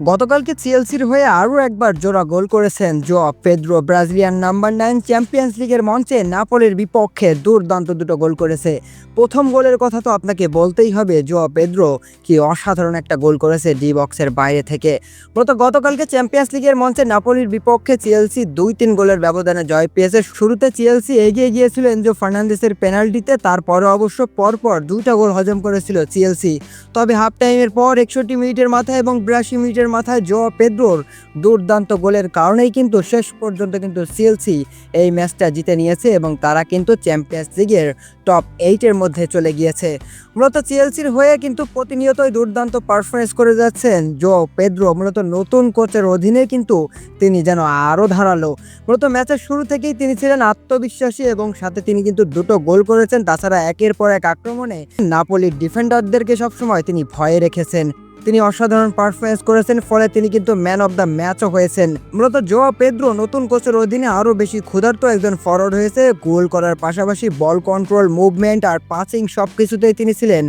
গতকালকে সিএলসির হয়ে আরও একবার জোড়া গোল করেছেন Joao Pedro Brazilian number nine Champions লিগের মঞ্চে নাপোলের বিপক্ষে দুর্দান্ত দুটো গোল করেছে। প্রথম গোলের কথা তো আপনাকে বলতেই হবে জো পেদ্রো কি অসাধারণ একটা গোল করেছে ডি বক্সের বাইরে থেকে। মূলত গতকালকে চ্যাম্পিয়ন্স লিগের মঞ্চে নাপোলির বিপক্ষে চিএলসি দুই তিন গোলের ব্যবধানে জয় পেয়েছে। শুরুতে চিএলসি এগিয়ে গিয়েছিল এনজো ফার্নান্দেসের পেনাল্টিতে, তারপরে অবশ্য পরপর দুইটা গোল হজম করেছিল চিএলসি তবে হাফ টাইমের পর একষট্টি মিনিটের মাথায় এবং বিরাশি মিনিটের মাথায় জো পেদ্রোর দুর্দান্ত গোলের কারণেই কিন্তু শেষ পর্যন্ত কিন্তু সিএলসি এই ম্যাচটা জিতে নিয়েছে এবং তারা কিন্তু চ্যাম্পিয়ন্স লিগের টপ এইটের মধ্যে চলে গিয়েছে। মূলত সিএলসির হয়ে কিন্তু প্রতিনিয়তই দুর্দান্ত পারফরমেন্স করে যাচ্ছেন জো পেদ্রো। মূলত নতুন কোচের অধীনে কিন্তু তিনি যেন আরও ধারালো। মূলত ম্যাচের শুরু থেকেই তিনি ছিলেন আত্মবিশ্বাসী এবং সাথে তিনি কিন্তু দুটো গোল করেছেন। তাছাড়া একের পর এক আক্রমণে নাপোলির ডিফেন্ডারদেরকে সবসময় তিনি ভয়ে রেখেছেন। তিনি অসাধারণ পারফরমেন্স করেছেন, ফলে তিনি কিন্তু ম্যান অফ দ্য ম্যাচও হয়েছেন। মূলত জোয়া পেদ্রো, নতুন কোচের অধীনে আরও বেশি ক্ষুধার্ত একজন ফরওয়ার্ড হয়েছে। গোল করার পাশাপাশি বল কন্ট্রোল মুভমেন্ট আর পাসিং সব কিছুতেই তিনি ছিলেন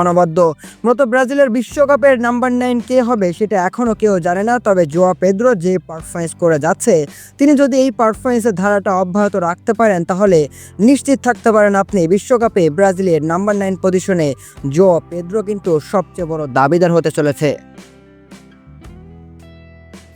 অনবদ্য। মূলত ব্রাজিলের বিশ্বকাপের নাম্বার নাইন কে হবে সেটা এখনও কেউ জানে না, তবে জোয়া পেদ্রো যে পারফরমেন্স করে যাচ্ছে, তিনি যদি এই পারফরমেন্সের ধারাটা অব্যাহত রাখতে পারেন, তাহলে নিশ্চিত থাকতে পারেন আপনি বিশ্বকাপে ব্রাজিলের নাম্বার নাইন পজিশনে জো পেদ্রো কিন্তু সবচেয়ে বড় দাবিদার হতে চলেছে